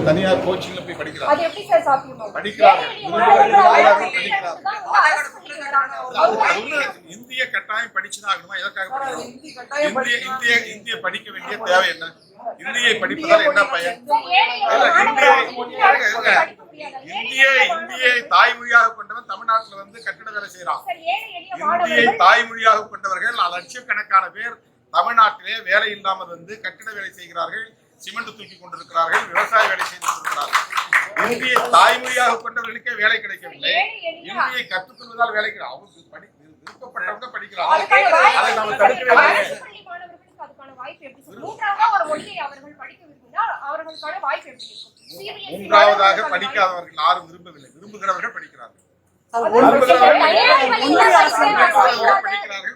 தனியார் கோச்சிங்ல போய் அது எப்படி சார் ஒண்ணு இந்திய கட்டாயம் படிச்சுதான் ஆகணுமா? எதற்காக இந்திய. இந்திய இந்திய படிக்க வேண்டிய தேவை என்ன? இந்தியை படிப்பதால் என்ன பயன்? இந்திய- இந்திய தாய்மொழியாக கொண்டவன் தமிழ்நாட்டுல வந்து கட்டிட வேலை செய்யறான் இந்தியை தாய்மொழியாக கொண்டவர்கள் லட்சக்கணக்கான பேர் தமிழ்நாட்டிலே வேலை இல்லாமல் வந்து கட்டிட வேலை செய்கிறார்கள். சிமெண்ட் தூக்கி கொண்டிருக்கிறார்கள் விவசாய வேலை செய்து கொண்டிருக்கிறார்கள். இந்தியை தாய்மொழியாக கொண்டவர்களுக்கே வேலை கிடைக்கவில்லை. இந்தியை கற்றுக்கொள்வதால் வேலை கிடைக்கும் அவங்க படி விருப்பப்பட்டவங்க படிக்கிறாங்க. அதை தடுக்கவே மூன்றாவதாக படிக்காதவர்கள் யாரும் விரும்பவில்லை. விரும்புகிறவர்கள் படிக்கிறார்கள்.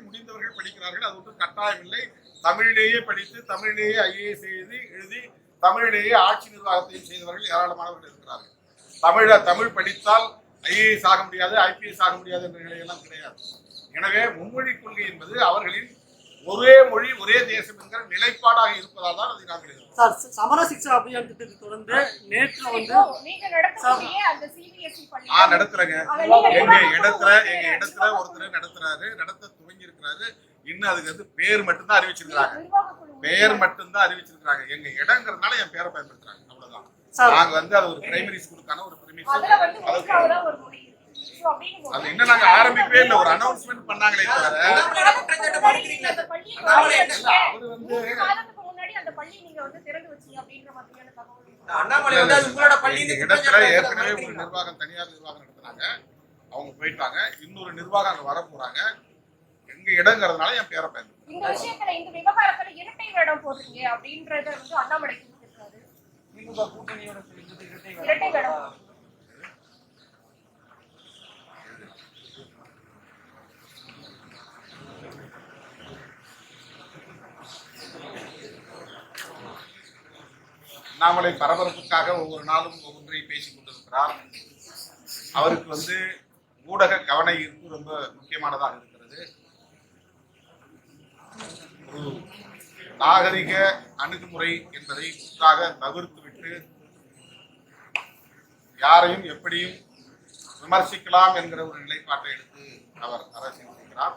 முடிந்தவர்கள் படிக்கிறார்கள். அது ஒன்றும் கட்டாயம் இல்லை தமிழிலேயே படித்து தமிழிலேயே ஐஏஎஸ் எழுதி எழுதி தமிழிலேயே ஆட்சி நிர்வாகத்தையும் செய்தவர்கள் ஏராளமானவர்கள் இருக்கிறார்கள். தமிழ தமிழ் படித்தால் ஐஏஎஸ் ஆக முடியாது ஐபிஎஸ் ஆக முடியாது என்ற நிலையெல்லாம் கிடையாது. எனவே மும்மொழி கொள்கை என்பது அவர்களின் ஒரே மொழி ஒரே தேசம் என்கிற நிலைப்பாடாக இருப்பதால் தான் அதை நாங்கள். சார் சமர சிக்ஷா அபியான் திட்டத்தை தொடர்ந்து நேற்று வந்து பள்ளி ஆ நடத்துறேங்க. எங்க இடத்துல எங்க இடத்துல ஒருத்தர் நடத்துறாரு நடத்த துவங்கி இருக்கிறாரு இன்னும் அதுக்கு வந்து பேர் மட்டும்தான் அறிவிச்சிருக்கிறாங்க. பெயர் மட்டும்தான் அறிவிச்சிருக்காங்க எங்க இடங்கிறதுனால என் பேரை பயன்படுத்துறாங்க. அவ்வளவுதான். நாங்க வந்து அது ஒரு பிரைமரி ஸ்கூலுக்கான ஒரு அப்படிங்கும்போது அது இன்னும் நாங்க ஆரம்பிக்கவே இல்லை. ஒரு அனௌன்ஸ்மெண்ட் பண்ணாங்களே தவிர. அவரு வந்து ஒரு மாதத்துக்கு முன்னாடி அந்த பள்ளி நீங்க வந்து திறந்து வச்சீங்க அப்படின்ற மாதிரியான தகவல் இருக்கு. அண்ணாமலை வந்து அது உங்களோட பள்ளி இடத்துல ஏற்கனவே ஒரு நிர்வாகம் தனியார் நிர்வாகம் நடத்துனாங்க. அவங்க போயிட்டாங்க. இன்னொரு நிர்வாகம் அங்க வர போறாங்க எங்க இடங்கிறதுனால என் பேரை பயன்படுத்துறாங்க இந்த விஷயத்துல இந்த விவகாரத்துல இரட்டை வேடம் போடுறீங்க அப்படின்றத வந்து அண்ணாமலை குறிப்பிட்டிருக்காரு திமுக கூட்டணியோட சொல்லிட்டு இரட்டை வேடம். இரட்டை வேடம் அண்ணாமலை பரபரப்புக்காக ஒவ்வொரு நாளும் ஒவ்வொன்றை பேசிக் கொண்டிருக்கிறார். அவருக்கு வந்து ஊடக கவன ஈர்ப்பு ரொம்ப முக்கியமானதாக இருக்கிறது ஒரு நாகரிக அணுகுமுறை என்பதை முற்றாக தவிர்த்துவிட்டு யாரையும் எப்படியும் விமர்சிக்கலாம் என்கிற ஒரு நிலைப்பாட்டை எடுத்து அவர் அரசியல் செய்கிறார்.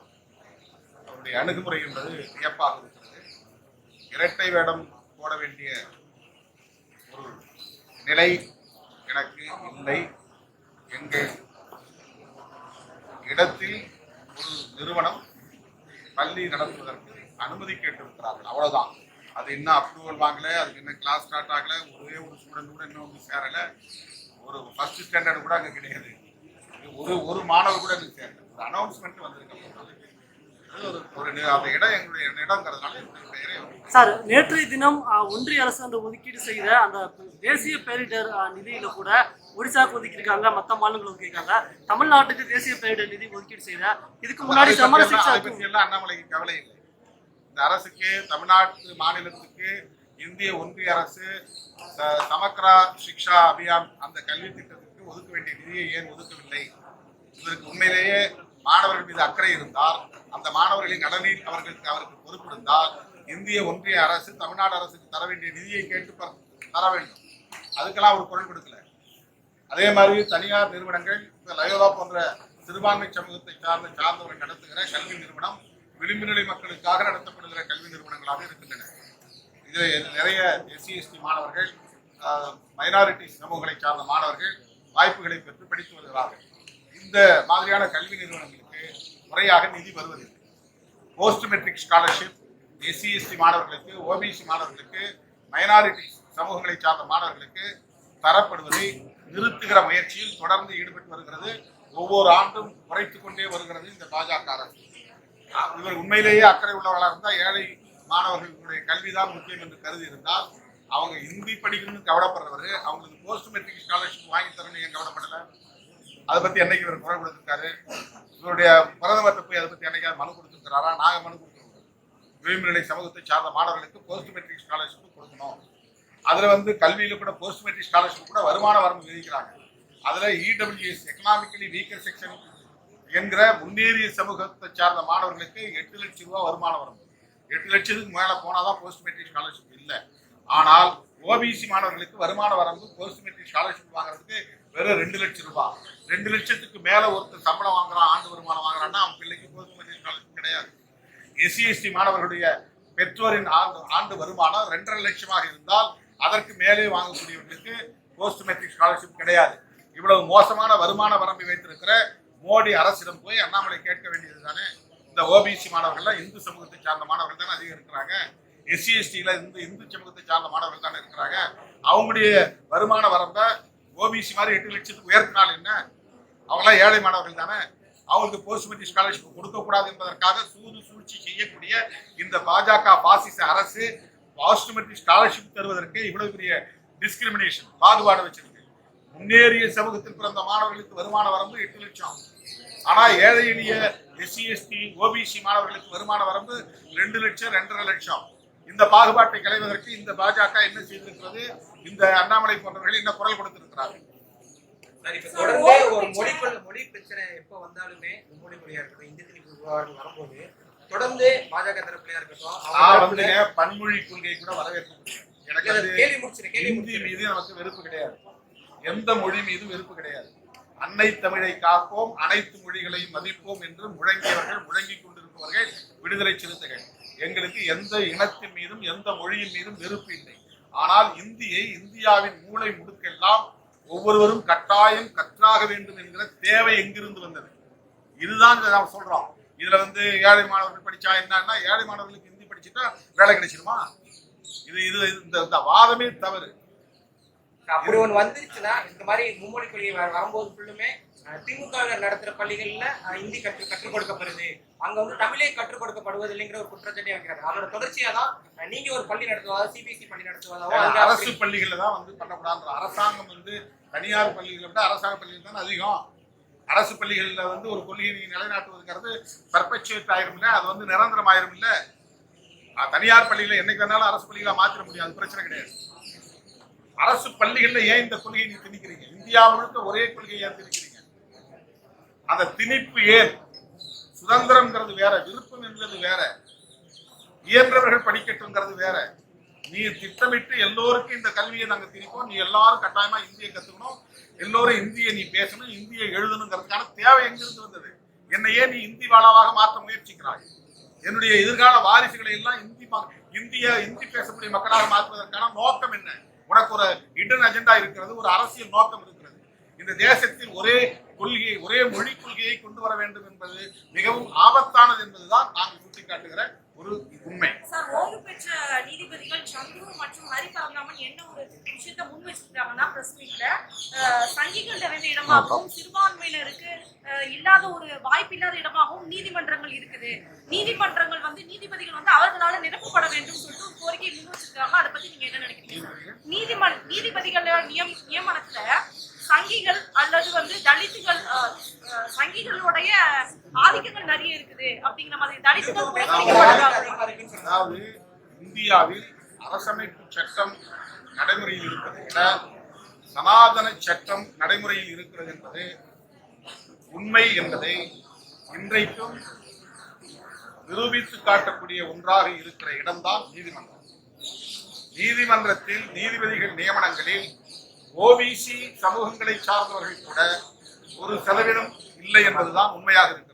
அவருடைய அணுகுமுறை என்பது வியப்பாக இருக்கிறது. இரட்டை வேடம் போட வேண்டிய ஒரு நிலை எனக்கு இல்லை. எங்கள் இடத்தில் ஒரு நிறுவனம் பள்ளி நடத்துவதற்கு அனுமதி கேட்டிருக்கிறார்கள். அவ்வளவுதான். அது இன்னும் அப்ரூவல் வாங்கல அதுக்கு இன்னும் கிளாஸ் ஸ்டார்ட் ஆகல ஒரே ஒரு ஸ்டூடெண்ட் கூட இன்னும் வந்து சேரல. ஒரு ஃபர்ஸ்ட் ஸ்டாண்டர்ட் கூட அங்கே கிடையாது. ஒரு ஒரு மாணவர் கூட அங்க சேரல. ஒரு அனௌன்ஸ்மெண்ட் வந்திருக்கு. சார் நேற்றைய தினம் ஒன்றிய அரசு அந்த ஒதுக்கீடு செய்த அந்த தேசிய பேரிடர் நிதியில கூட ஒடிசாக்கு ஒதுக்கியிருக்காங்க மற்ற மாநிலங்களுக்கு ஒதுக்கியிருக்காங்க. தமிழ்நாட்டுக்கு தேசிய பேரிடர் நிதி ஒதுக்கீடு செய்த இதுக்கு முன்னாடி சமர சிக்ஷா அண்ணாமலைக்கு கவலை இல்லை. இந்த அரசுக்கு தமிழ்நாட்டு மாநிலத்துக்கு இந்திய ஒன்றிய அரசு சமக்ரா சிக்ஷா அபியான் அந்த கல்வி திட்டத்திற்கு ஒதுக்க வேண்டிய நிதியை ஏன் ஒதுக்கவில்லை? இதற்கு உண்மையிலேயே மாணவர்கள் மீது அக்கறை இருந்தால் அந்த மாணவர்களின் நலனில் அவர்களுக்கு அவருக்கு பொறுப்பிருந்தால் இந்திய ஒன்றிய அரசு தமிழ்நாடு அரசுக்கு தர வேண்டிய நிதியை கேட்டு தர வேண்டும். அதுக்கெல்லாம் அவர் குரல் கொடுக்கல. அதே மாதிரி தனியார் நிறுவனங்கள் இப்போ லயோலா போன்ற சிறுபான்மை சமூகத்தை சார்ந்த சார்ந்தவரை நடத்துகிற கல்வி நிறுவனம் விளிம்புநிலை மக்களுக்காக நடத்தப்படுகிற கல்வி நிறுவனங்களாக இருக்கின்றன. இது நிறைய எஸ்சி எஸ்டி மாணவர்கள் மைனாரிட்டி சமூகங்களை சார்ந்த மாணவர்கள் வாய்ப்புகளை பெற்று படித்து வருகிறார்கள். இந்த மாதிரியான கல்வி நிறுவனங்களுக்கு முறையாக நிதி வருவதில்லை. Post matric scholarship SC ST மாணவர்களுக்கு ஓபிசி மாணவர்களுக்கு மைனாரிட்டி சமூகங்களை சார்ந்த மாணவர்களுக்கு தரப்படுவதை நிறுத்துகிற முயற்சியில் தொடர்ந்து ஈடுபட்டு வருகிறது. ஒவ்வொரு ஆண்டும் குறைத்து கொண்டே வருகிறது இந்த பாஜக அரசு. இவர் உண்மையிலேயே அக்கறை உள்ளவர்களாக இருந்தால் ஏழை மாணவர்களுடைய கல்விதான் முக்கியம் என்று கருதி இருந்தால் அவங்க ஹிந்தி படிக்கணும்னு கவலைப்படுறவர் அவங்களுக்கு போஸ்ட் மெட்ரிக் ஸ்காலர்ஷிப் வாங்கி தரணும் ஏன் கவலைப்படலை? அதை பத்தி என்னைக்கு இவர் குரல் கொடுத்திருக்காரு? இவருடைய பிரதமர்கிட்ட போய் அதை பத்தி என்னைக்கு மனு கொடுத்திருக்கிறாரா? நாங்க மனு கொடுத்துருக்கோம் விளிம்பு நிலை சமூகத்தை சார்ந்த மாணவர்களுக்கு போஸ்ட் மெட்ரிக் ஸ்காலர்ஷிப் கொடுக்கணும். அதுல வந்து கல்வியில கூட போஸ்ட் மெட்ரிக் ஸ்காலர்ஷிப் கூட வருமான வரம்பு விதிக்கிறாங்க. அதுல இடபிள்யூஎஸ் எக்கனாமிக்கலி வீக்கர் செக்ஷன் என்கிற முன்னேறிய சமூகத்தை சார்ந்த மாணவர்களுக்கு எட்டு லட்சம் ரூபாய் வருமான வரம்பு. எட்டு லட்சத்துக்கு மேலே போனாதான் போஸ்ட் மெட்ரிக் ஸ்காலர்ஷிப் இல்லை. ஆனால் ஓபிசி மாணவர்களுக்கு வருமான வரம்பு போஸ்ட் மெட்ரிக் ஸ்காலர்ஷிப் வாங்குறதுக்கு வெறும் ரெண்டு லட்சம் ரூபாய். ரெண்டு லட்சத்துக்கு மேல ஒருத்தர் சம்பளம் வாங்குறான் ஆண்டு வருமானம் வாங்குறான்னா அவன் பிள்ளைக்கு போஸ்ட் மெட்ரிக் ஸ்காலர்ஷிப் கிடையாது. எஸ்சி எஸ்டி மாணவர்களுடைய பெற்றோரின் ஆண்டு ஆண்டு வருமானம் ரெண்டரை லட்சமாக இருந்தால் அதற்கு மேலே வாங்கக்கூடியவர்களுக்கு போஸ்ட் மெட்ரிக் ஸ்காலர்ஷிப் கிடையாது. இவ்வளவு மோசமான வருமான வரம்பை வைத்திருக்கிற மோடி அரசிடம் போய் அண்ணாமலை கேட்க வேண்டியது தானே இந்த ஓபிசி மாணவர்கள்லாம் இந்து சமூகத்தை சார்ந்த மாணவர்கள் தானே அதிகம் இருக்கிறாங்க எஸ்சி எஸ்டியில் இந்து இந்து சமூகத்தை சார்ந்த மாணவர்கள் தானே இருக்கிறாங்க. அவங்களுடைய வருமான வரம்பை ஓபிசி மாதிரி எட்டு லட்சத்துக்கு உயர்த்தினால் என்ன? அவங்களாம் ஏழை மாணவர்கள் தானே. அவங்களுக்கு போஸ்ட் மெட்ரிக் ஸ்காலர்ஷிப் கொடுக்கக்கூடாது என்பதற்காக சூது சூழ்ச்சி செய்யக்கூடிய இந்த பாஜக பாசிச அரசு போஸ்ட் மெட்ரிக் ஸ்காலர்ஷிப் தருவதற்கு இவ்வளவு பெரிய டிஸ்கிரிமினேஷன் பாகுபாடு வச்சிருக்கு. முன்னேறிய சமூகத்தில் பிறந்த மாணவர்களுக்கு வருமான வரம்பு எட்டு லட்சம். ஆனா ஏழை எளிய எஸ்சி எஸ்டி ஓபிசி மாணவர்களுக்கு வருமான வரம்பு ரெண்டு லட்சம் ரெண்டரை லட்சம். இந்த பாகுபாட்டை களைவதற்கு இந்த பாஜக என்ன செய்திருக்கிறது? இந்த அண்ணாமலை போன்றவர்கள் என்ன குரல் கொடுத்திருக்கிறார்கள்? தொடர்ந்து ஒரு மொழிக்குள் மொழி பிரச்சனை எப்ப வந்தாலுமே மும்மொழி மொழியா இருக்கட்டும் இந்தி திணிப்பு வரும்போது தொடர்ந்து பாஜக தரப்புலயா இருக்கட்டும் நான் பன்மொழி கொள்கை கூட வரவேற்க எனக்கு கேள்வி முடிச்சிரு கேள்வி ஹிந்தி மீது நமக்கு வெறுப்பு கிடையாது. எந்த மொழி மீதும் வெறுப்பு கிடையாது. அன்னை தமிழை காப்போம் அனைத்து மொழிகளையும் மதிப்போம் என்று முழங்கியவர்கள் முழங்கிக் கொண்டிருப்பவர்கள் விடுதலை சிறுத்தைகள். எங்களுக்கு எந்த இனத்தின் மீதும் எந்த மொழியின் மீதும் வெறுப்பு இல்லை. ஆனால் இந்தியை இந்தியாவின் மூளை முடுக்கெல்லாம் ஒவ்வொருவரும் கட்டாயம் கற்றாக வேண்டும் என்கிற தேவை எங்கிருந்து வந்தது? இதுதான் நாம் சொல்றோம். இதுல வந்து ஏழை மாணவர்கள் படிச்சா என்னன்னா ஏழை மாணவர்களுக்கு ஹிந்தி படிச்சுட்டா வேலை கிடைச்சிருமா? இது இது இந்த இந்த வாதமே தவறு. அப்படி ஒன்று வந்துருச்சுன்னா இந்த மாதிரி மும்மொழி கொள்கை வரும்போது ஃபுல்லுமே திமுக வினர் நடத்துற பள்ளிகள்ல ஹிந்தி கற்று கற்றுக் கொடுக்கப்படுது அங்க வந்து தமிழே கற்றுக் கொடுக்கப்படுவது இல்லைங்கிற ஒரு குற்றச்சாட்டை வைக்கிறாங்க. அதோட தொடர்ச்சியா தான் அஹ், நீங்க ஒரு பள்ளி நடத்துவதா சிபிஎஸ்சி பள்ளி நடத்துவதாவோ அரசு பள்ளிகள்ல தான் வந்து பண்ணக்கூடாது அரசாங்கம் வந்து தனியார் பள்ளிகளை விட அரசாங்க பள்ளிகள் தான் அதிகம். அரசு பள்ளிகளில் வந்து ஒரு கொள்கையை நீங்க நிலைநாட்டுவதுங்கிறது பர்பச்சுவேட் ஆயிரும் இல்ல அது வந்து நிரந்தரம் ஆயிரும் இல்ல தனியார் பள்ளிகளை என்னைக்கு வேணாலும் அரசு பள்ளிகளை மாத்திர முடியாது. அது பிரச்சனை கிடையாது. அரசு பள்ளிகள்ல ஏன் இந்த கொள்கையை நீ திணிக்கிறீங்க? இந்தியா முழுக்க ஒரே கொள்கையை ஏன் திணிக்கிறீங்க? அந்த திணிப்பு ஏன்? சுதந்திரம்ங்கிறது வேற விருப்பம் என்பது வேற. இயன்றவர்கள் படிக்கட்டுங்கிறது வேற. நீ திட்டமிட்டு எல்லோருக்கும் இந்த கல்வியை நாங்க திணிப்போம். நீ எல்லாரும் கட்டாயமா இந்தியை கத்துக்கணும். எல்லோரும் இந்தியை நீ பேசணும் இந்தியை எழுதணுங்கிறதுக்கான தேவை எங்கிருந்து வந்தது? என்னையே ஏன் நீ இந்தி வாழாவாக மாற்ற முயற்சிக்கிறாய். என்னுடைய எதிர்கால வாரிசுகளை எல்லாம் இந்தி இந்திய இந்தி பேசக்கூடிய மக்களாக மாற்றுவதற்கான நோக்கம் என்ன? உனக்கு ஒரு இடன் அஜெண்டா இருக்கிறது ஒரு அரசியல் நோக்கம் இருக்கிறது. இந்த தேசத்தில் ஒரே கொள்கையை ஒரே மொழி கொள்கையை கொண்டு வர வேண்டும் என்பது மிகவும் ஆபத்தானது என்பதுதான் நாங்கள் சுட்டிக்காட்டுகிற ஒரு உண்மை. சார் ஓய்வு பெற்ற நீதிபதிகள் சந்துரு மற்றும் ஹரி பரந்தாமன் என்ன ஒரு விஷயத்த முன் வச்சிருக்காங்கன்னா பிரஸ் மீட்ல சங்கிகள் நிறைந்த இடமாகவும் சிறுபான்மையினருக்கு இல்லாத ஒரு வாய்ப்பு இல்லாத இடமாகவும் நீதிமன்றங்கள் இருக்குது. நீதிமன்றங்கள் வந்து நீதிபதிகள் வந்து அவர்களால நிரப்பப்பட வேண்டும் சொல்லிட்டு ஒரு கோரிக்கை முன் வச்சிருக்காங்க. அதை பத்தி நீங்க என்ன நினைக்கிறீங்க நீதிமன் நீதிபதிகள் நியம் நியமனத்துல சங்கிகள் அல்லது வந்து தலித்துகள் சங்கிகளுடைய ஆதிக்கங்கள் நிறைய இருக்குது. அப்படிங்கிற மாதிரி தலித்துகள் அதாவது இந்தியாவில் அரசமைப்பு சட்டம் நடைமுறையில் இருக்கிறது என சனாதன சட்டம் நடைமுறையில் இருக்கிறது என்பது உண்மை என்பதை இன்றைக்கும் நிரூபித்து காட்டக்கூடிய ஒன்றாக இருக்கிற இடம்தான் நீதிமன்றம். நீதிமன்றத்தில் நீதிபதிகள் நியமனங்களில் ஓபிசி சமூகங்களை சார்ந்தவர்கள் கூட ஒரு செலவினம் இல்லை என்பதுதான் உண்மையாக இருக்கிறது.